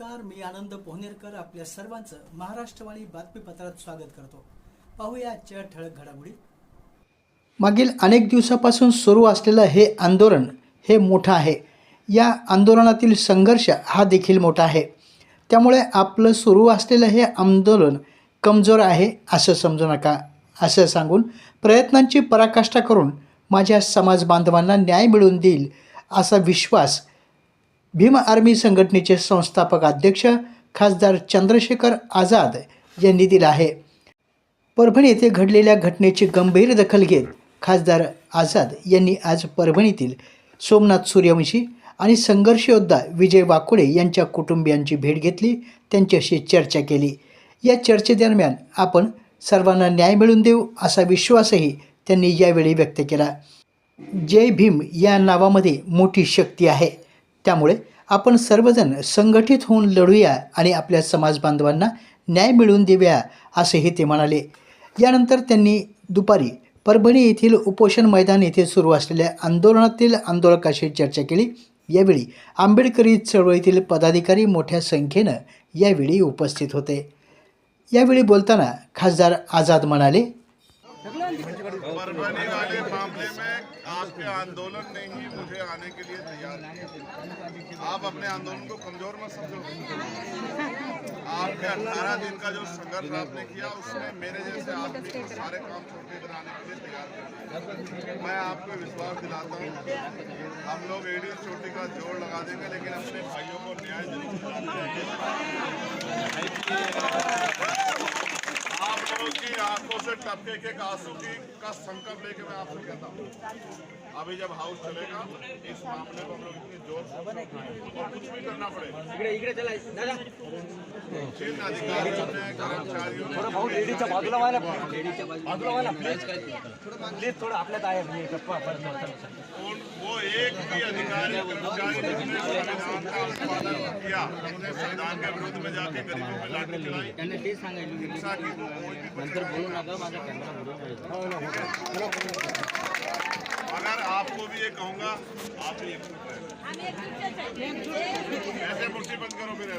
नमस्कार मी आनंद पोहनेरकर आपल्या सर्वांचं महाराष्ट्रवाणी बातमीपत्रात स्वागत करतो. पाहूया आजच्या ठळक घडामोडी. मागील अनेक दिवसापासून सुरू असलेलं हे आंदोलन हे मोठं आहे. या आंदोलनातील संघर्ष हा देखील मोठा आहे. त्यामुळे आपलं सुरू असलेलं हे आंदोलन कमजोर आहे असं समजू नका असं सांगून प्रयत्नांची पराकाष्ठा करून माझ्या समाज बांधवांना न्याय मिळवून देईल असा विश्वास भीम आर्मी संघटनेचे संस्थापक अध्यक्ष खासदार चंद्रशेखर आझाद यांनी दिला आहे. परभणी येथे घडलेल्या घटनेची गंभीर दखल घेत खासदार आझाद यांनी आज परभणीतील सोमनाथ सूर्यवंशी आणि संघर्ष योद्धा विजय वाकोडे यांच्या कुटुंबियांची भेट घेतली त्यांच्याशी चर्चा केली. या चर्चेदरम्यान आपण सर्वांना न्याय मिळवून देऊ असा विश्वासही त्यांनी यावेळी व्यक्त केला. जय भीम या नावामध्ये मोठी शक्ती आहे. त्यामुळे आपण सर्वजण संघटित होऊन लढूया आणि आपल्या समाजबांधवांना न्याय मिळवून देऊया असेही ते म्हणाले. यानंतर त्यांनी दुपारी परभणी येथील उपोषण मैदान येथे सुरू असलेल्या आंदोलनातील आंदोलकाशी चर्चा केली. यावेळी आंबेडकरी चळवळीतील पदाधिकारी मोठ्या संख्येनं यावेळी उपस्थित होते. यावेळी बोलताना खासदार आझाद म्हणाले परभणी वाले मामले में आपके आंदोलन ने ही मुझे आने के लिए तैयार आप अपने आंदोलन को कमज़ोर मत समझो। आपके 18 दिन का जो संघर्ष आपने किया, उसमें मेरे जैसे आदमी सारे काम छोड़ के इधर आने के लिए तैयार मैं आपको विश्वास दिलाता हूँ, हम लोग एडी चोटी का जोड़ लगा देंगे, लेकिन अपने भाइयों को न्याय ज़रूर आप लोगों की आँखों से टपके के आँसू की का संकल्प लेके मैं आपसे कहता हूँ। अभी जब हाउस चलेगा इस मामले को हम लोग इतनी ज़ोर से और कुछ भी करना पड़ेगा जिन अधिकारियों ने कर्मचारियों ने थोडं आपल्यात आहे उन वो एक भी अधिकारी कर्मचारी जिसने संविधान का उत्पादन किया उन्हें संविधान के विरुद्ध में जाके गरीबों में लाठी चलाई। त्यांना तेच सांगायला हिंसा की कोई भी अगर आपको भी ये कहूँगा, आप भी ऐसे मुट्ठी बंद करो मेरे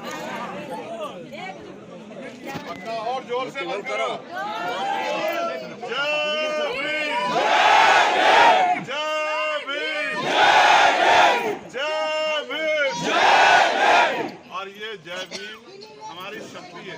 पक्का और ज़ोर से बंद करो। जय और ये जय भीम हमारी शक्ति है।